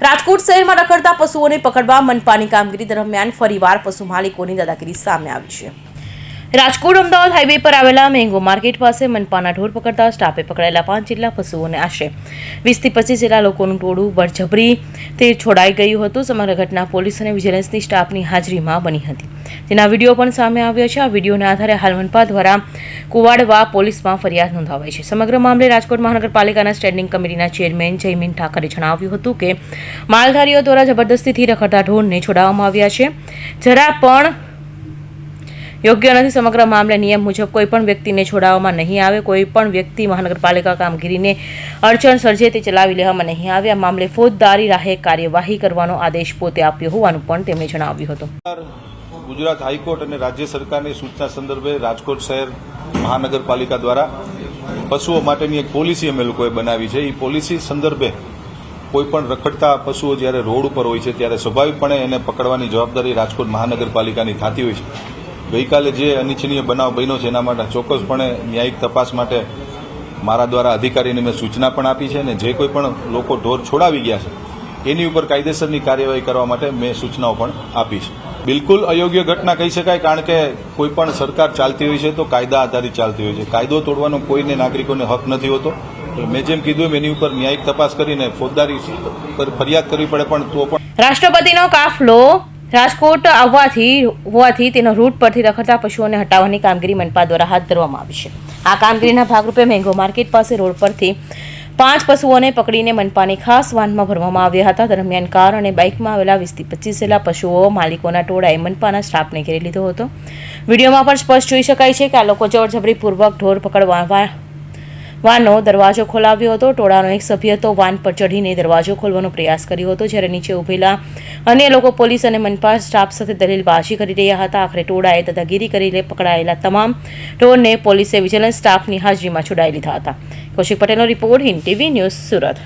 રાજકોટ શહેરમાં રખડતા પશુઓને પકડવા મનપાની કામગીરી દરમિયાન ફરીવાર પશુ માલિકોની દાદાગીરી સામે આવી છે. રાજકોટ અમદાવાદ હાઈવે પર આવેલા મેંગો માર્કેટ પાસે મનપાના ઢોર પકડતા સ્ટાફે પકડાયેલા પાંચ જેટલા પશુઓને આશરે વીસથી પચીસ જેટલા લોકોનું ટોળું બળજબરી તે છોડાઈ ગયું હતું. સમગ્ર ઘટના પોલીસ અને વિજિલન્સની સ્ટાફની હાજરીમાં બની હતી. તેના વીડિયો પણ સામે આવ્યો છે. આ વિડીયોના આધારે હાલ મનપા દ્વારા કુવાડવા પોલીસમાં ફરિયાદ નોંધાવાઈ છે. સમગ્ર મામલે રાજકોટ મહાનગરપાલિકાના સ્ટેન્ડિંગ કમિટીના ચેરમેન જયમીન ઠાકરે જણાવ્યું હતું કે માલધારીઓ દ્વારા જબરદસ્તીથી રખડતા ઢોરને છોડાવવામાં આવ્યા છે. જરા પણ યોગ્ય નથી સમગ્ર મામલે નિયમ મુજબ કોઈ પણ વ્યક્તિને છોડાવવામાં નહીં આવે. કોઈ પણ વ્યક્તિ મહાનગરપાલિકા કામગીરીને અડચણ સર્જે તે ચલાવી લેવામાં નહીં આવે. આ મામલે ફોજદારી રાહે કાર્યવાહી કરવાનો આદેશ પોતે આપ્યો હોવાનું પણ તેમણે જણાવ્યું હતું. ગુજરાત હાઈકોર્ટ અને રાજ્ય સરકારની સૂચના સંદર્ભે રાજકોટ શહેર મહાનગરપાલિકા દ્વારા પશુઓ માટેની એક પોલિસી અમે લોકોએ બનાવી છે. એ પોલિસી સંદર્ભે કોઈપણ રખડતા પશુઓ જ્યારે રોડ ઉપર હોય છે ત્યારે સ્વાભાવિકપણે એને પકડવાની જવાબદારી રાજકોટ મહાનગરપાલિકાની થતી હોય છે. ગઈકાલે જે અનિચ્છનીય બનાવ બન્યો છે એના માટે ચોક્કસપણે ન્યાયિક તપાસ માટે મારા દ્વારા અધિકારીને મેં સૂચના પણ આપી છે અને જે કોઈ પણ લોકો ઢોર છોડાવી ગયા છે, એની ઉપર કાયદેસરની કાર્યવાહી કરવા માટે મેં સૂચનાઓ પણ આપી છે. બિલકુલ અયોગ્ય ઘટના કહી શકાય, કારણ કે કોઈ પણ સરકાર ચાલતી હોય છે તો કાયદા આધારિત ચાલતી હોય છે. કાયદો તોડવાનો કોઈને નાગરિકોને હક નથી હોતો. મેં જેમ કીધું એની ઉપર ન્યાયિક તપાસ કરીને ફોજદારી ફરિયાદ કરવી પડે પણ તો પણ રાષ્ટ્રપતિનો કાફલો રાજકોટ આવવાથી, હોવાથી તેનો રૂટ પરથી રખડતા પશુઓને હટાવવાની કામગીરી મનપા દ્વારા હાથ ધરવામાં આવી છે. આ કામગીરીના ભાગરૂપે મેંગો માર્કેટ પાસે રોડ પરથી પાંચ પશુઓને પકડીને મનપાની ખાસ વાનમાં ભરવામાં આવ્યા હતા. દરમિયાન કાર અને બાઇકમાં આવેલા વીસથી પચીસ જેટલા પશુઓ માલિકોના ટોળાએ મનપાના સ્ટાફને ઘેરી લીધો હતો. વિડીયોમાં પણ સ્પષ્ટ જોઈ શકાય છે કે આ લોકો જબરજબરીપૂર્વક ઢોર પકડવા વાનનો દરવાજો ખોલાવ્યો હતો. ટોળાનો એક સભ્ય તો વાન પર ચઢીને દરવાજો ખોલવાનો પ્રયાસ કર્યો હતો, જ્યારે નીચે ઉભેલા અન્ય લોકો પોલીસ અને મનપા સ્ટાફ સાથે દલીલબાજી કરી રહ્યા હતા. આખરે ટોળાએ દાદાગીરી કરીને પકડાયેલા તમામ ઢોરને પોલીસે વિજિલન્સ સ્ટાફની હાજરીમાં છોડાવી લીધા હતા. કૌશિક પટેલનો report Hind TV news Surat.